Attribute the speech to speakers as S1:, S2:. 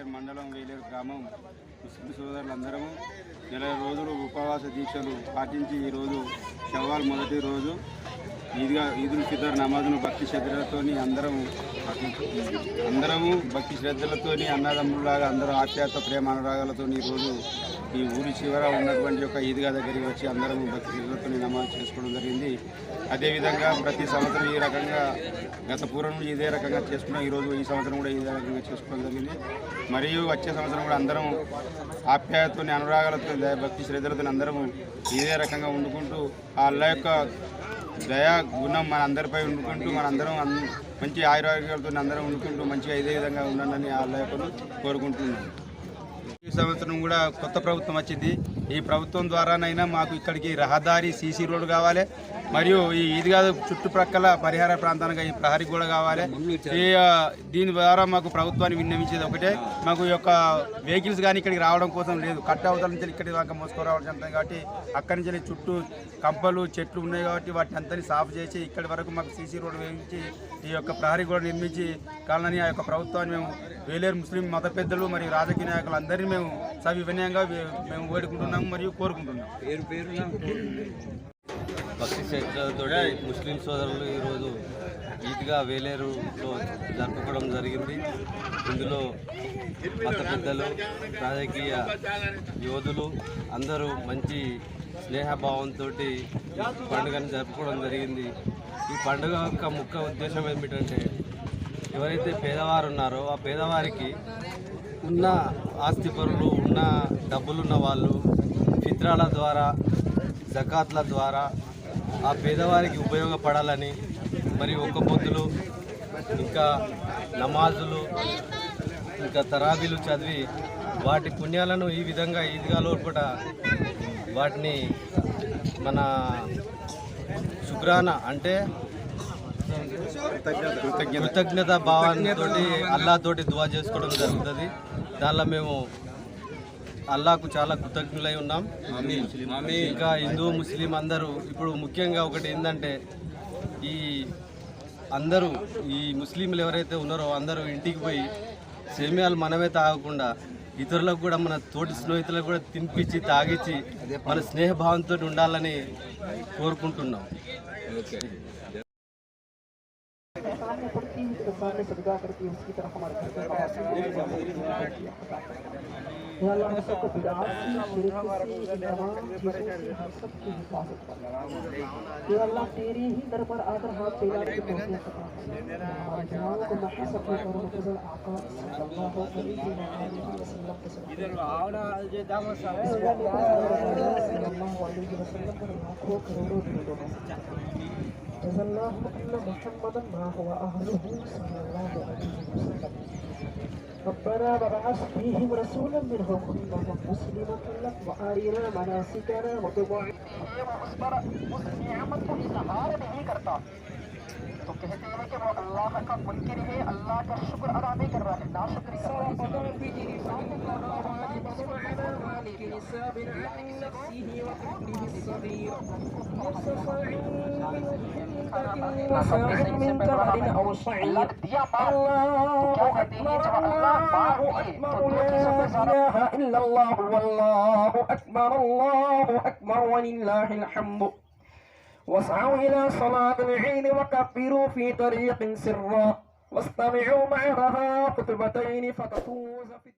S1: వేలేరు మండలం వేలేరు గ్రామం ముస్లిం సోదరులందరము నెల రోజులు ఉపవాస దీక్షలు పాటించి ఈరోజు షవాల్ మొదటి రోజు ఈద్గా ఈదుల్ ఫితర్ నమాజ్ను భక్తి శ్రద్ధలతోని అందరం అందరము భక్తి శ్రద్ధలతోని అన్నదమ్ములాగా అందరూ ఆప్యాయత ప్రేమ అనురాగాలతో ఈరోజు ఈ ఊరి చివర ఉన్నటువంటి ఒక ఈద్గా దగ్గరికి వచ్చి అందరము భక్తిని శ్రద్ధలతో నమాజ్ చేసుకోవడం జరిగింది. అదేవిధంగా ప్రతి సంవత్సరం ఈ రకంగా గత పూర్వం నుంచి ఇదే రకంగా చేసుకున్నాం. ఈరోజు ఈ సంవత్సరం కూడా ఇదే రకంగా చేసుకోవడం జరిగింది. మరియు వచ్చే సంవత్సరం కూడా అందరం ఆప్యాయతో అనురాగాలతో భక్తి శ్రద్ధలతో అందరం ఇదే రకంగా వండుకుంటూ ఆ యొక్క దయా గుణం మన అందరిపై ఉండుకుంటూ మనందరం మంచి ఆయురారోగ్యాలతో అందరం ఉండుకుంటూ మంచిగా ఇదే విధంగా ఉండాలని ఆ యొక్క యొక్కను కోరుకుంటున్నాను ఈ సంవత్సరం కూడా కొత్త ప్రభుత్వం వచ్చింది. ఈ ప్రభుత్వం ద్వారానైనా మాకు ఇక్కడికి రహదారి సీసీ రోడ్డు కావాలి. మరియు ఈ ఈద్గా చుట్టుప్రక్కల పరిహార ప్రాంతానికి ఈ ప్రహరీ కూడా కావాలి. ఈ దీని ద్వారా మాకు ప్రభుత్వాన్ని విన్నవించేది ఒకటే. మాకు ఈ యొక్క వెహికల్స్ కానీ ఇక్కడికి రావడం కోసం లేదు. కట్ట అవతల నుంచి ఇక్కడి దాకా మోసుకురావడం జరుగుతుంది కాబట్టి అక్కడి నుంచి చుట్టూ కంపలు చెట్లు ఉన్నాయి కాబట్టి వాటిని అంతని సాఫ్ చేసి ఇక్కడి వరకు మాకు సీసీ రోడ్డు వేయించి ఈ యొక్క ప్రహరీ కూడా నిర్మించి కావాలని ఆ యొక్క ప్రభుత్వాన్ని మేము వేలేరు ముస్లిం మత పెద్దలు మరియు రాజకీయ నాయకులు అందరినీ మేము సవినయంగా మేము వేడుకుంటున్నాం వేడుకుంటున్నాము మరియు కోరుకుంటున్నాం.
S2: భక్తి శ్రద్ధలతో ముస్లిం సోదరులు ఈరోజు ఈద్గా వేలేరులో జరుపుకోవడం జరిగింది. ఇందులో మత పెద్దలు రాజకీయ యోధులు అందరూ మంచి స్నేహభావంతో పండుగను జరుపుకోవడం జరిగింది. ఈ పండుగ యొక్క ముఖ్య ఉద్దేశం ఏమిటంటే ఎవరైతే పేదవారు ఉన్నారో ఆ పేదవారికి ఉన్న ఆస్తి పరులు ఉన్న డబ్బులున్న వాళ్ళు ఫిత్రాల ద్వారా జకాత్ల ద్వారా ఆ పేదవారికి ఉపయోగపడాలని మరి ఒక్క పొద్దులు ఇంకా నమాజులు ఇంకా తరాబీలు చదివి వాటి పుణ్యాలను ఈ విధంగా ఈద్గా కూడా వాటిని మన శుక్రాన అంటే కృతజ్ఞత తోటి అల్లాతోటి దువా చేసుకోవడం జరుగుతుంది. దానిలో మేము అల్లాకు చాలా కృతజ్ఞులై ఉన్నాం. ఇంకా హిందూ ముస్లిం అందరూ ఇప్పుడు ముఖ్యంగా ఒకటి ఏంటంటే ఈ అందరూ ఈ ముస్లింలు ఎవరైతే ఉన్నారో అందరూ ఇంటికి పోయి సేమ్యాలు మనమే తాగకుండా ఇతరులకు కూడా మన తోటి స్నేహితులకు కూడా తినిపించి తాగించి మన స్నేహభావంతో ఉండాలని కోరుకుంటున్నాం.
S3: ساتھ میں صدقہ کر کے اس کی طرف ہمارے گھر کا یا اللہ ہم سب کو بدعات کی شرک کی تمام چیزوں سے ہم سب کی حفاظت کر یا اللہ تیرے ہی در پر آ کر ہاتھ پیدا کے پہنچنے سکا ہمارے کو آقا صلی اللہ علیہ وسلم کے صلی اللہ علیہ وسلم پر لاکھوں کروڑوں دلوں میں جزا اللہ محمد ما هو اهله ربنا وبعث فيهم رسولا منهم أمة مسلمة لك وآرنا مناسكنا وتبع نہیں کرتا۔ تو کہتے ہیں کہ وہ اللہ کا منکر ہے اللہ کا شکر ادا نہیں کر رہا ہے أصبح نفسه الصغير من من صعيد الله أكبر الله أكبر لا إله
S4: إلا الله والله أكبر الله أكبر ولله الحمد واسعوا إلى صلاة العين وكفروا في طريق سرا واستمعوا معها خطبتين فتفوز في